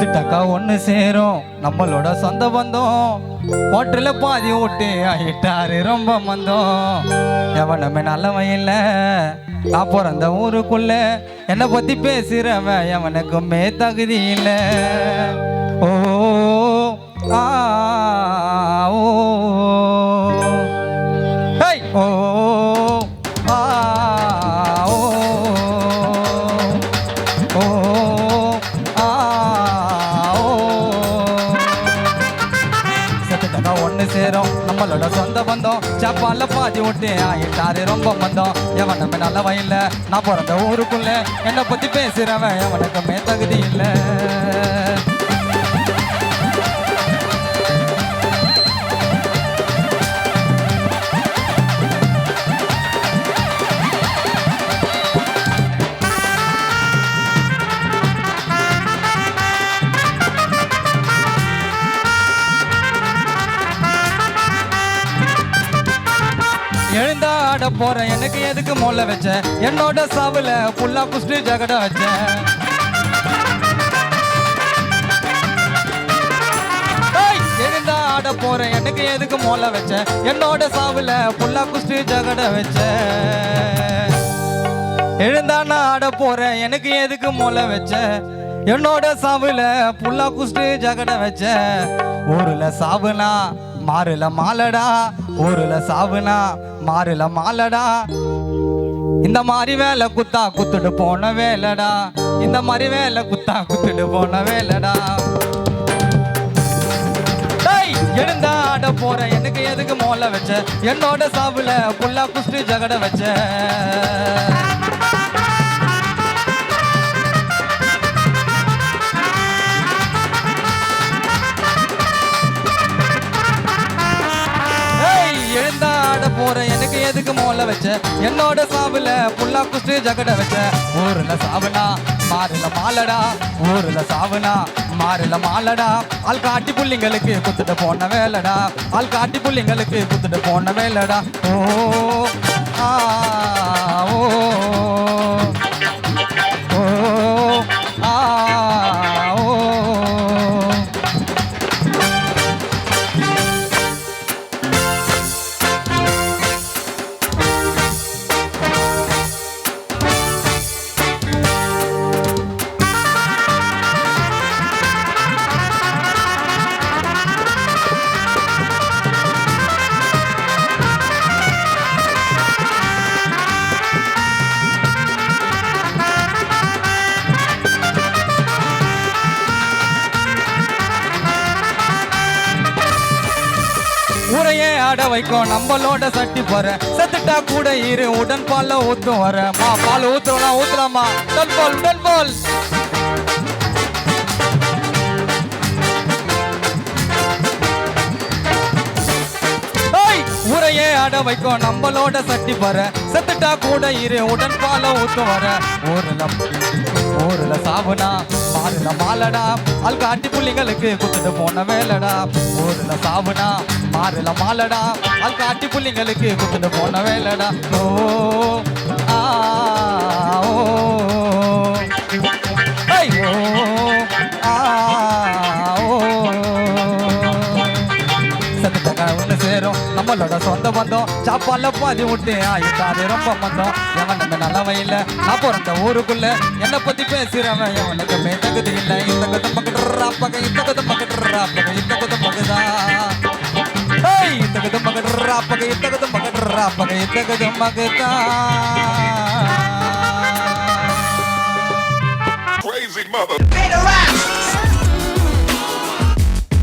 செத்துட்டாக்கா ஒன்று சேரும். நம்மளோட சொந்த பந்தம். ஹோட்டலில் பாதி ஓட்டு ஆகிட்டாரு ரொம்ப மந்தம். எவனமே நல்லவன் இல்லை. நான் பிறந்த ஊருக்குள்ள என்னை பற்றி பேசுகிறவன் எவனுக்குமே தகுதி இல்லை. ஓ சேரும். நம்மளோட சொந்த பந்தம். சப்பால பாதி விட்டு ஆயிட்டாரு ரொம்ப மந்தம் எவனுமே நல்லவன் இல்லை. நான் பிறந்த ஊருக்குள்ள என்னை பத்தி பேசுறவன். எவனுக்குமே தகுதி இல்லை. எழுந்தா ஆட போறேன் எனக்கு எதுக்கு மொல்ல வச்ச? என்னோட சாவுல புல்லா குஸ்டு ஜகட வச்ச. எழுந்தா ஆட போறேன் எனக்கு எதுக்கு மொல்ல வச்ச? என்னோட சாவுல புல்லா குஸ்டி ஜகட வச்ச. எழுந்தா நான் ஆட போறேன் எனக்கு எதுக்கு மொல்ல வச்ச? என்னோட சாவுல புல்லா குஸ்டி ஜகட வச்ச. ஊருல சாவுனா மாறுல மாலடா. ஊருல சாவுனா மாறுல மாலடா. இந்த மாதிரி வேலை குத்தா குத்துட்டு போன வேலைடா. இந்த மாதிரி வேலை குத்தா குத்துட்டு போன வேலைடா. எழுந்தாட போற எனக்கு எதுக்கு மோல வச்ச? என்னோட சாவுல புல்லா குஸ்டி ஜகட வச்ச. போறேன் மோல வச்ச என்னோட சாவுல புல்லா குஸ்து ஜகட வச்ச. ஊர்ல சாவுனா மாறுல மாலடா. ஊர்ல சாவுனா மாறுல மாலடா. ஆள் காட்டி புள்ளிங்களுக்கு குத்துட்டு போன வேலடா. ஆள் காட்டி புள்ளிங்களுக்கு குத்துட்டு போன வேலடா. ஓ ஆ. ஊரையே ஆட வைக்கும் நம்மளோட சட்டி போற. செத்துட்டா கூட இரு உடன் பால்ல ஊத்தும் வர. மா பால் ஊத்துறோம் ஊத்துலாமா? உடன் பால் உடன் பால். ஊரையே ஆட வைக்கும் நம்மளோட சட்டி போற. செத்துட்டா கூட இரு உடன் பால ஊத்து வர. ஊருல ஊருல சாவுனா மாறுல மாலடா. ஆள் காட்டி புள்ளிங்களுக்கு குத்துட்டு போன வேலடா. ஊருல சாவுனா மாறல மாலடா. ஆள் காட்டி பிள்ளைங்களுக்கு குத்துட்டு போன வேலடா. ஓ ஆ ஓ. ஓ ஆ ஓ. ஒன்று சேரும். நம்மளோட சொந்த பந்தம். சாப்பால பாதி விட்டு ஆயிட்டாரு ரொம்ப மந்தம். எவன் நம்ம நல்லவன் இல்லை. நான் பிறந்த ஊருக்குள்ள என்னை பத்தி பேசுறவன். எவனுக்குமே தகுதி இல்லை. இந்த கதை பக்கட்டுறா இந்த கதை பக்கட்டுறா இந்த கதை Crazy mother.